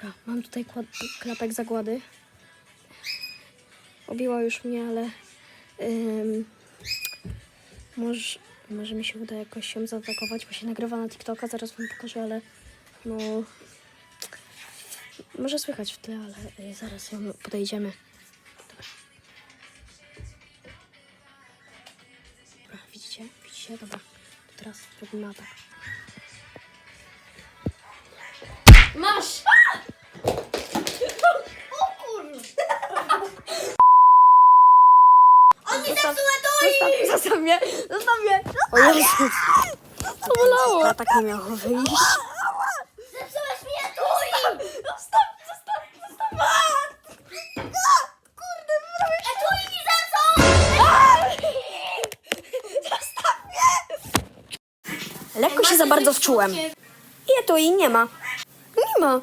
Dobra, mam tutaj klapek zagłady. Obiła już mnie, ale ym, może, może mi się uda jakoś ją zaatakować, bo się nagrywa na TikToka, zaraz wam pokażę, ale no może słychać w tle, ale y, zaraz ją podejdziemy. Dobra. Dobra, widzicie? Widzicie? Dobra, to teraz robimy atak. Zepsuł Zostaw, zostaw mnie! Zostaw mnie! O Jezus! To bolało! A tak nie miało wyjść. Zepsułeś mi etui! Zostaw, zostaw, zostaw! Kurde, zrobię Etui mi zepsuł! Zostaw mnie! Lekko się za bardzo wczułem. I to i nie ma. Nie ma.